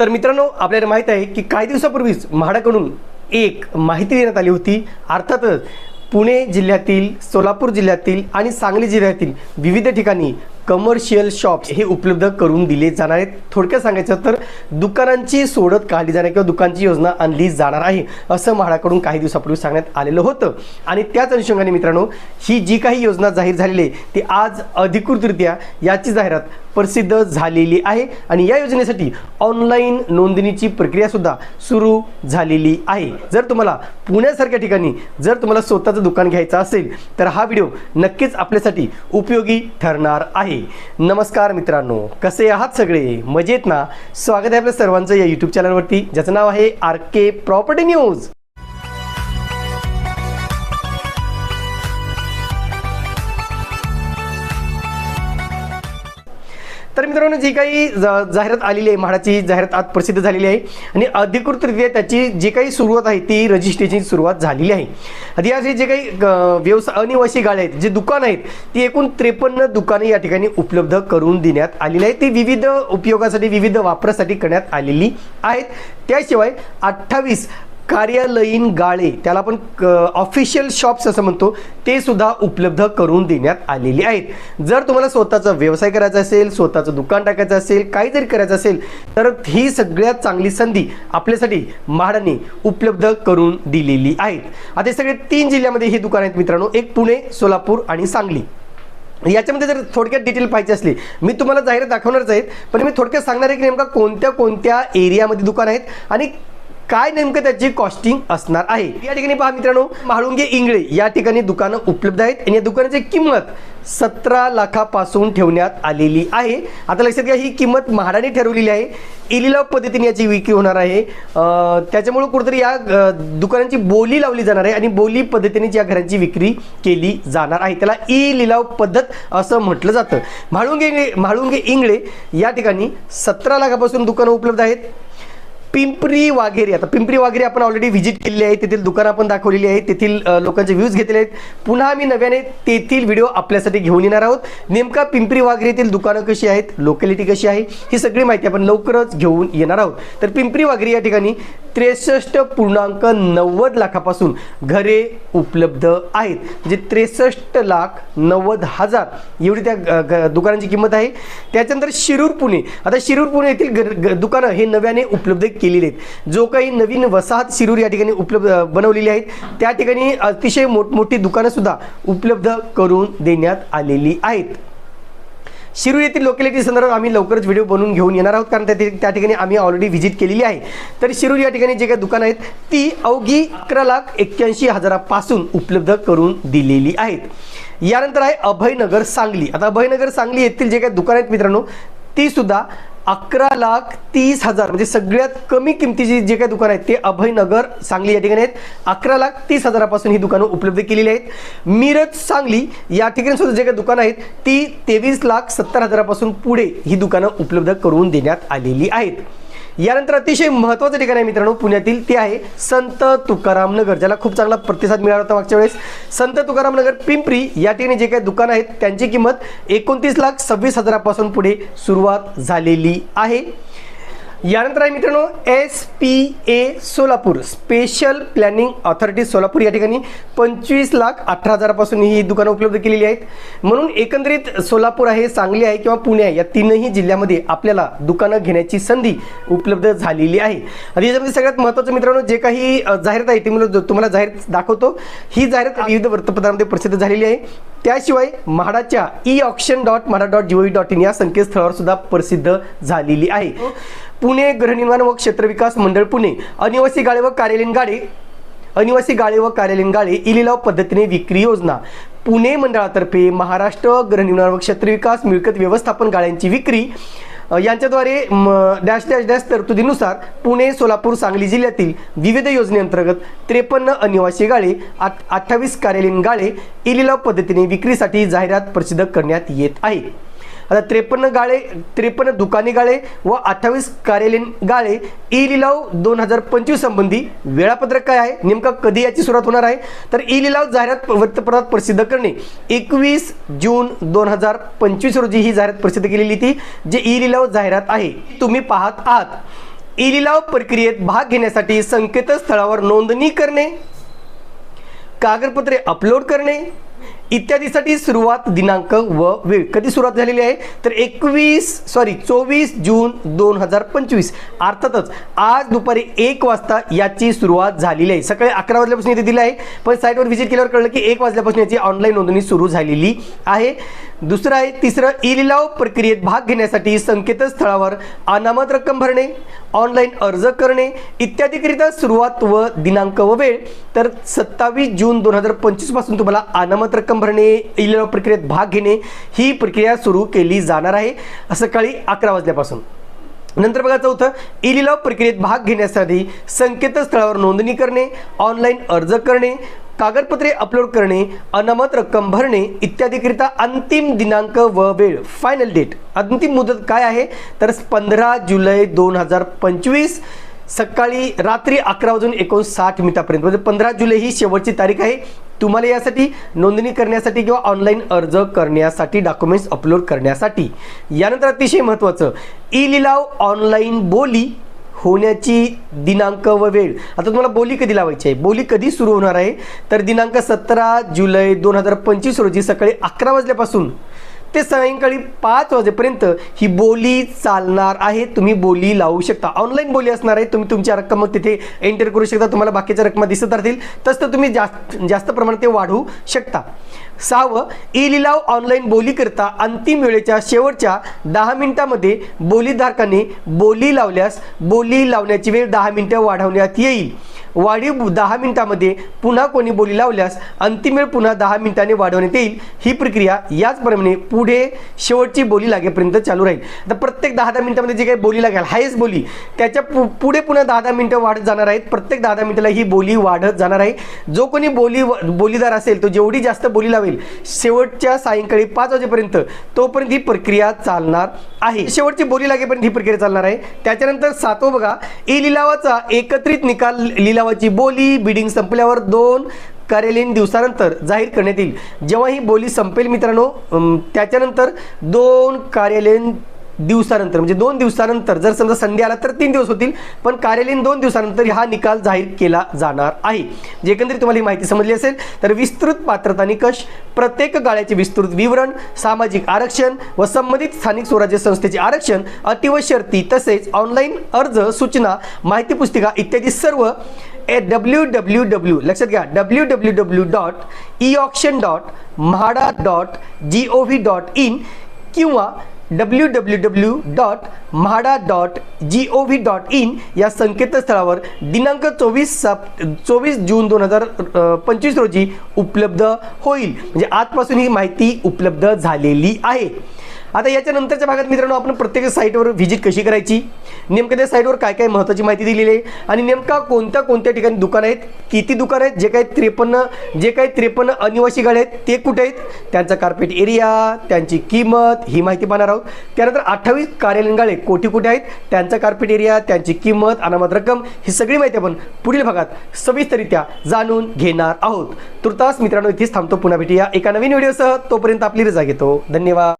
तर मित्रांनो आपल्याला माहीत आहे की काही दिवसापूर्वीच म्हाडाकडून एक माहिती देण्यात आली होती. अर्थातच पुणे जिल्ह्यातील सोलापूर जिल्ह्यातील आणि सांगली जिल्ह्यातील विविध ठिकाणी कमर्शियल शॉप्स हे उपलब्ध करून दिले जाणार आहेत. थोडक्यात सांगायचं तर दुकानांची सोडत काढली जाणार किंवा दुकानची योजना आणली जाणार आहे असं म्हाडाकडून काही दिवसापूर्वी सांगण्यात आलेलं होतं. आणि त्याच अनुषंगाने मित्रांनो ही जी काही योजना जाहीर झालेली आहे ती आज अधिकृतरित्या याची जाहिरात प्रसिद्ध झालेली आहे आणि या योजनेसाठी ऑनलाईन नोंदणीची प्रक्रियासुद्धा सुरू झालेली आहे. जर तुम्हाला पुण्यासारख्या ठिकाणी जर तुम्हाला स्वतःचं दुकान घ्यायचं असेल तर हा व्हिडिओ नक्कीच आपल्यासाठी उपयोगी ठरणार आहे. नमस्कार मित्रांनो कसे आहात सगळे? मजेत ना? स्वागत आहे आपल्या सर्वांचं या यूट्यूब चॅनलवरती ज्याचं नाव आहे आर के प्रॉपर्टी न्यूज. तर मित्रांनो जी काही जा- जाहिरात आलेली आहे म्हाडाची जाहिरात आज प्रसिद्ध झालेली आहे. आणि अधिकृतरित्या त्याची जी काही सुरुवात आहे ती रजिस्ट्रेशनची सुरुवात झालेली आहे. आधी या जे काही व्यवसाय अनिवासी गाळे आहेत जे दुकान आहेत ती एकूण त्रेपन्न दुकाने या ठिकाणी उपलब्ध करून देण्यात आलेली आहेत ती विविध उपयोगासाठी विविध वापरासाठी करण्यात आलेली आहेत. त्याशिवाय अठ्ठावीस कार्यालयीन गाळे त्याला आपण ऑफिशियल शॉप्स असं म्हणतो ते सुद्धा उपलब्ध करून देण्यात आलेली आहेत. जर तुम्हाला स्वतःचा व्यवसाय करायचा असेल स्वतःचं दुकान टाकायचं असेल काही जरी करायचं असेल तर ही सगळ्यात चांगली संधी आपल्यासाठी म्हाडाने उपलब्ध करून दिलेली आहेत. आता सगळे तीन जिल्ह्यामध्ये हे दुकान आहेत मित्रांनो. एक पुणे सोलापूर आणि सांगली. याच्यामध्ये जर थोडक्यात डिटेल पाहिजे असली मी तुम्हाला जाहिरात दाखवणारच आहेत पण मी थोडक्यात सांगणार आहे की नेमका कोणत्या कोणत्या एरियामध्ये दुकान आहेत आणि काय नेमकं त्याची कॉस्टिंग असणार आहे? या ठिकाणी पहा मित्रांनो म्हाळुंगे इंगळे या ठिकाणी दुकानं उपलब्ध आहेत आणि या दुकानाची किंमत सतरा लाखापासून ठेवण्यात आलेली आहे. आता लक्षात घ्या ही किंमत म्हाडाने ठरवलेली आहे. इलिलाव पद्धतीने याची विक्री होणार आहे. त्याच्यामुळं कुठेतरी या दुकानांची बोली लावली जाणार आहे आणि बोली पद्धतीने या घरांची विक्री केली जाणार आहे. त्याला ई लिलाव पद्धत असं म्हटलं जातं. म्हाळुंगे इंगळे म्हाळुंगे इंगळे या ठिकाणी सतरा लाखापासून दुकानं उपलब्ध आहेत. पिंपरी वाघेरी. आता पिंपरी वाघेरी आपण ऑलरेडी व्हिजिट केलेली आहे तेथील दुकानं आपण दाखवलेली आहेत तेथील लोकांचे व्ह्यूज घेतलेले आहेत. पुन्हा आम्ही नव्याने तेथील व्हिडिओ आपल्यासाठी घेऊन येणार आहोत. नेमका पिंपरी वाघेरीतील दुकानं कशी आहेत लोकॅलिटी कशी आहे ही सगळी माहिती आपण लवकरच घेऊन येणार आहोत. तर पिंपरी वाघेरी या ठिकाणी त्रेसष्ट पूर्णांक नव्वद लाखापासून घरे उपलब्ध आहेत. म्हणजे त्रेसष्ट लाख नव्वद हजार एवढी त्या ग- ग- दुकानांची किंमत आहे. त्याच्यानंतर शिरूर पुणे. आता शिरूर पुणे येथील ग- ग- दुकानं हे नव्याने उपलब्ध केलेली आहेत. जो काही नवीन वसाहत शिरूर या ठिकाणी उपलब्ध बनवलेली आहेत त्या ठिकाणी अतिशय मोठमोठी दुकानंसुद्धा उपलब्ध करून देण्यात आलेली आहेत. शिरूर येथील लोकॅलिटी संदर्भात आम्ही लवकरच व्हिडिओ बनवून घेऊन येणार आहोत. कारण त्या त्या ठिकाणी आम्ही ऑलरेडी व्हिजिट केलेली आहे. तर शिरूर या ठिकाणी जे काही दुकानं आहेत ती अवघी अकरा लाख एक्क्याऐंशी हजारापासून उपलब्ध करून दिलेली आहेत. यानंतर आहे अभयनगर सांगली. आता अभयनगर सांगली येथील जे काही दुकानं आहेत मित्रांनो ती सुद्धा अकरा लाख तीस हजार म्हणजे सगळ्यात कमी किमतीची जे काही दुकान आहेत ते अभयनगर सांगली या ठिकाणी आहेत. अकरा लाख तीस हजारापासून ही दुकानं उपलब्ध केलेली आहेत. मिरज सांगली या ठिकाणी सुद्धा जे काही दुकानं आहेत ती तेवीस लाख सत्तर हजारापासून पुढे ही दुकानं उपलब्ध करून देण्यात आलेली आहेत. यानंतर अतिशय महत्त्वाचं ठिकाण आहे मित्रांनो पुण्यातील. ते आहे संत तुकाराम नगर ज्याला खूप चांगला प्रतिसाद मिळाला होता मागच्या वेळेस. संत तुकाराम नगर पिंपरी या ठिकाणी जे काही दुकानं आहेत त्यांची किंमत एकोणतीस लाख सव्वीस हजारापासून पुढे सुरुवात झालेली आहे. यानंतर आहे मित्रांनो S P A Solapur. Special planning authority Solapur या ठिकाणी. पंचवीस लाख अठरा हजारापासून ही दुकानं उपलब्ध केलेली आहेत. म्हणून एकंदरीत सोलापूर आहे सांगली आहे किंवा पुणे आहे या तीनही जिल्ह्यामध्ये आपल्याला दुकानं घेण्याची संधी उपलब्ध झालेली आहे. आणि याच्यामध्ये सगळ्यात महत्त्वाचं मित्रांनो जे काही जाहिरात आहे ती मला तुम्हाला जाहिरात दाखवतो. ही जाहिरात विविध वृत्तपत्रांमध्ये प्रसिद्ध झालेली आहे. त्याशिवाय म्हाडाच्या E option dot MHADA dot G dot in या संकेतस्थळावर सुद्धा प्रसिद्ध झालेली आहे. पुणे गृहनिर्माण व क्षेत्रविकास मंडळ पुणे. अनिवासी गाळे व कार्यालयीन गाडे अनिवासी गाळे व कार्यालयीन गाळे इलिलाव पद्धतीने विक्री योजना. पुणे मंडळातर्फे महाराष्ट्र गृहनिर्माण व क्षेत्रविकास मिळकत व्यवस्थापन गाळ्यांची विक्री. यांच्याद्वारे म, डॅश डॅश डॅश तरतुदीनुसार पुणे सोलापूर सांगली जिल्ह्यातील विविध योजनेअंतर्गत त्रेपन्न अनिवासी गाळे आठ अठ्ठावीस कार्यालयीन गाळे इलिलाव पद्धतीने विक्रीसाठी जाहिरात प्रसिद्ध करण्यात येत आहे. आता त्रेपन्न गाळे त्रेपन्न दुकानी गाळे व अठ्ठावीस कार्यालयीन गाळे ई लिलाव दोन हजार पंचवीस संबंधी वेळापत्रक काय आहे? नेमका कधी याची सुरुवात होणार आहे? तर ई लिलाव जाहिरात वृत्तपत्रात प्रसिद्ध करणे. एकवीस जून दोन हजार पंचवीस रोजी ही जाहिरात प्रसिद्ध केलेली ती जे ई लिलाव जाहिरात आहे तुम्ही पाहत आहात. ई लिलाव प्रक्रियेत भाग घेण्यासाठी संकेतस्थळावर नोंदणी करणे. कागदपत्रे अपलोड करणे. इत्यादीसाठी सुरुवात दिनांक व वेळ. कधी सुरुवात झालेली आहे? तर एकवीस सॉरी चोवीस जून दोन हजार पंचवीस. अर्थातच आज दुपारी एक वाजता याची सुरुवात झालेली आहे. सकाळी अकरा वाजल्यापासून इथे दिलं आहे. पण साईटवर व्हिजिट केल्यावर कळलं की एक वाजल्यापासून याची ऑनलाईन नोंदणी सुरू झालेली आहे. दुसरं आहे तिसरं ई लिलाव प्रक्रियेत भाग घेण्यासाठी संकेतस्थळावर अनामत रक्कम भरणे ऑनलाईन अर्ज करणे इत्यादीकरिता सुरुवात व दिनांक व वेळ. तर सत्तावीस जून दोन हजार पंचवीसपासून तुम्हाला अनामत रक्कम भरणे ई लिलाव प्रक्रियेत भाग घेणे ही प्रक्रिया सुरू केली जाणार आहे. सकाळी अकरा वाजल्यापासून. नंतर बघा चौथं ई लिलाव प्रक्रियेत भाग घेण्यासाठी संकेतस्थळावर नोंदणी करणे ऑनलाईन अर्ज करणे कागदपत्रे अपलोड करणे अनामत रक्कम भरणे इत्यादीकरिता अंतिम दिनांक व वेळ. फायनल डेट अंतिम मुदत काय आहे? तर पंधरा जुलै दोन हजार पंचवीस सकाळी रात्री अकरा वाजून एकोणसाठ मिनिटापर्यंत. म्हणजे पंधरा जुलै ही शेवटची तारीख आहे. तुम्हाला यासाठी नोंदणी करण्यासाठी किंवा ऑनलाईन अर्ज करण्यासाठी डॉक्युमेंट्स अपलोड करण्यासाठी. यानंतर अतिशय महत्त्वाचं ई लिलाव ऑनलाईन बोली होण्याची दिनांक व वेळ. आता तुम्हाला बोली कधी लावायची आहे? बोली कधी सुरू होणार आहे? तर दिनांक सतरा जुलै दोन हजार पंचवीस रोजी सकाळी अकरा वाजल्यापासून ते सायंकाळी पाच वाजेपर्यंत ही बोली चालणार आहे. तुम्ही बोली लावू शकता. ऑनलाईन बोली असणार आहे. तुम्ही तुमच्या रक्कम तिथे एंटर करू शकता. तुम्हाला बाकीच्या रक्कम दिसत राहतील. तसं तुम्ही जास्त जास्त प्रमाणात ते वाढवू शकता. सहावं ई लिलाव ऑनलाईन बोली करता अंतिम वेळेच्या शेवटच्या दहा मिनिटामध्ये बोलीधारकाने बोली लावल्यास बोली लावण्याची वेळ दहा मिनिटं वाढवण्यात येईल. वाढीव दहा मिनिटामध्ये पुन्हा कोणी बोली लावल्यास अंतिम वेळ पुन्हा दहा मिनिटांनी वाढवण्यात येईल. ही प्रक्रिया याचप्रमाणे पुढे शेवटची बोली लागेपर्यंत चालू राहील. आता प्रत्येक दहा दहा मिनिटामध्ये जे काही बोली लागेल हायस्ट बोली त्याच्या पु पुढे पुन्हा दहा दहा मिनिटं वाढत जाणार आहेत. प्रत्येक दहा दहा मिनिटाला ही बोली वाढत जाणार आहे. जो कोणी बोली बोलीदार असेल तो जेवढी जास्त बोली लावेल शेवटच्या सायंकाळी पाच वाजेपर्यंत तोपर्यंत ही प्रक्रिया चालणार आहे. शेवटची बोली लागेपर्यंत ही प्रक्रिया चालणार आहे. त्याच्यानंतर सातवं बघा. ई लिलावाचा एकत्रित निकाल लिला लिलावाची बोली बिडिंग संपल्यावर दोन कार्यालयीन दिवसानंतर जाहीर करण्यात येईल. जेव्हा ही बोली संपेल मित्रांनो त्याच्यानंतर दोन कार्यालयीन दिवसानंतर म्हणजे दोन दिवसानंतर जर समजा संडे आला तर तीन दिवस होतील पण कार्यालयीन दोन दिवसानंतर हा निकाल जाहीर केला जाणार आहे. जे एकंदरीत तुम्हाला ही माहिती समजली असेल तर विस्तृत पात्रता निकष प्रत्येक गाळ्याचे विस्तृत विवरण सामाजिक आरक्षण व संबंधित स्थानिक स्वराज्य संस्थेचे आरक्षण अटी व शर्ती तसेच ऑनलाईन अर्ज सूचना माहिती पुस्तिका इत्यादी सर्व ए डब्ल्यू डब्ल्यू डब्ल्यू लक्षात घ्या W W W dot E option dot MHADA dot G O V dot in किंवा W W W dot MHADA dot G O V dot in या संकेतस्थळावर दिनांक चोवीस सप चोवीस जून दोन हजार पंचवीस रोजी उपलब्ध होईल. म्हणजे आजपासून ही माहिती उपलब्ध झालेली आहे. आता याच्यानंतरच्या भागात मित्रांनो आपण प्रत्येक साईटवर व्हिजिट कशी करायची? नेमकं त्या साईटवर काय काय महत्त्वाची माहिती दिलेली आहे? आणि नेमका कोणत्या कोणत्या ठिकाणी दुकान आहेत? किती दुकान आहेत? जे काही त्रेपन्न जे काही त्रेपन्न अनिवासी गाड्या आहेत ते कुठे आहेत? त्यांचा कार्पेट एरिया त्यांची किंमत ही माहिती पाहणार आहोत. त्यानंतर अठ्ठावीस कार्यालयीन गाळे कोठे कुठे आहेत? त्यांचा कार्पेट एरिया त्यांची किंमत अनामत रक्कम ही सगळी माहिती आपण पुढील भागात सविस्तरित्या जाणून घेणार आहोत. तुर्तास मित्रांनो इथेच थांबतो पुन्हा भेटूया एका नवीन व्हिडिओसह. तोपर्यंत आपली रजा घेतो. धन्यवाद.